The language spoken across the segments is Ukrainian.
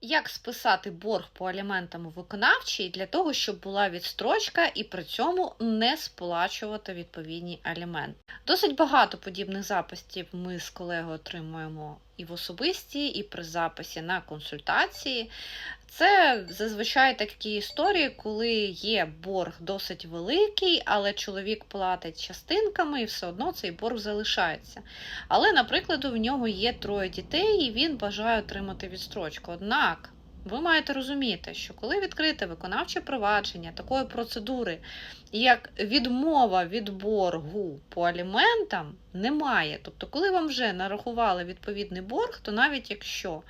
Як списати борг по аліментам виконавчій для того, щоб була відстрочка і при цьому не сплачувати відповідні аліменти? Досить багато подібних запитів ми з колегою отримуємо і в особисті, і при записі на консультації. Це зазвичай такі історії, коли є борг досить великий, але чоловік платить частинками і все одно цей борг залишається. Але, наприклад, в нього є троє дітей, і він бажає отримати відстрочку. Однак ви маєте розуміти, що коли відкрите виконавче провадження такої процедури, як відмова від боргу по аліментам, немає. Тобто, коли вам вже нарахували відповідний борг, то навіть якщо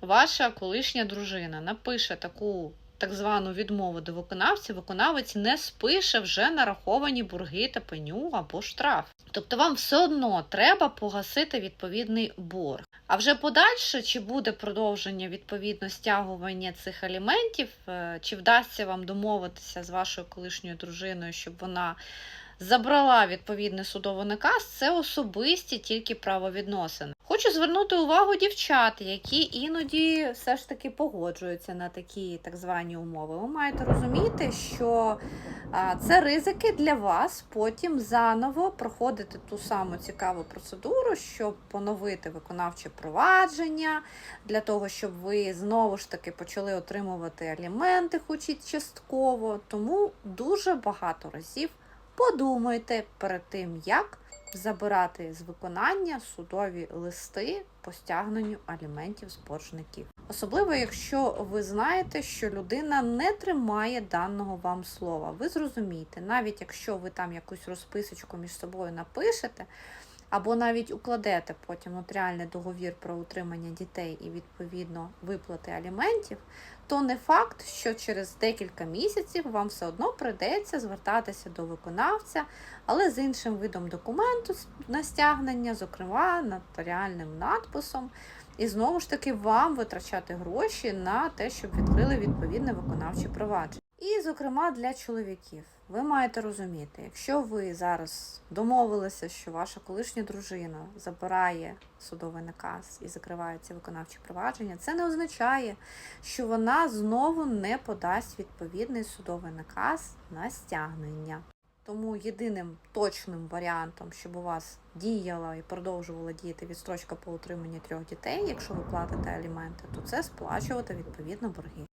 ваша колишня дружина напише таку так звану відмову до виконавця, виконавець не спише вже нараховані борги та пеню або штраф. Тобто вам все одно треба погасити відповідний борг. А вже подальше, чи буде продовження відповідно стягування цих аліментів, е, чи вдасться вам домовитися з вашою колишньою дружиною, щоб вона забрала відповідний судовий наказ, це особисті тільки правовідносини. Хочу звернути увагу дівчат, які іноді все ж таки погоджуються на такі так звані умови. Ви маєте розуміти, що це ризики для вас потім заново проходити ту саму цікаву процедуру, щоб поновити виконавче провадження, для того, щоб ви знову ж таки почали отримувати аліменти, хоч і частково. Тому дуже багато разів подумайте перед тим, як забирати з виконання судові листи по стягненню аліментів з. Особливо, якщо ви знаєте, що людина не тримає даного вам слова. Ви зрозумієте, навіть якщо ви там якусь розписочку між собою напишете, або навіть укладете потім нотаріальний договір про утримання дітей і відповідно виплати аліментів, то не факт, що через декілька місяців вам все одно прийдеться звертатися до виконавця, але з іншим видом документу на стягнення, зокрема нотаріальним надписом. І знову ж таки вам витрачати гроші на те, щоб відкрили відповідне виконавче провадження. І, зокрема, для чоловіків. Ви маєте розуміти, якщо ви зараз домовилися, що ваша колишня дружина забирає судовий наказ і закривається виконавче провадження, це не означає, що вона знову не подасть відповідний судовий наказ на стягнення. Тому єдиним точним варіантом, щоб у вас діяла і продовжувала діяти відстрочка по утриманні трьох дітей, якщо ви платите аліменти, то це сплачувати відповідно борги.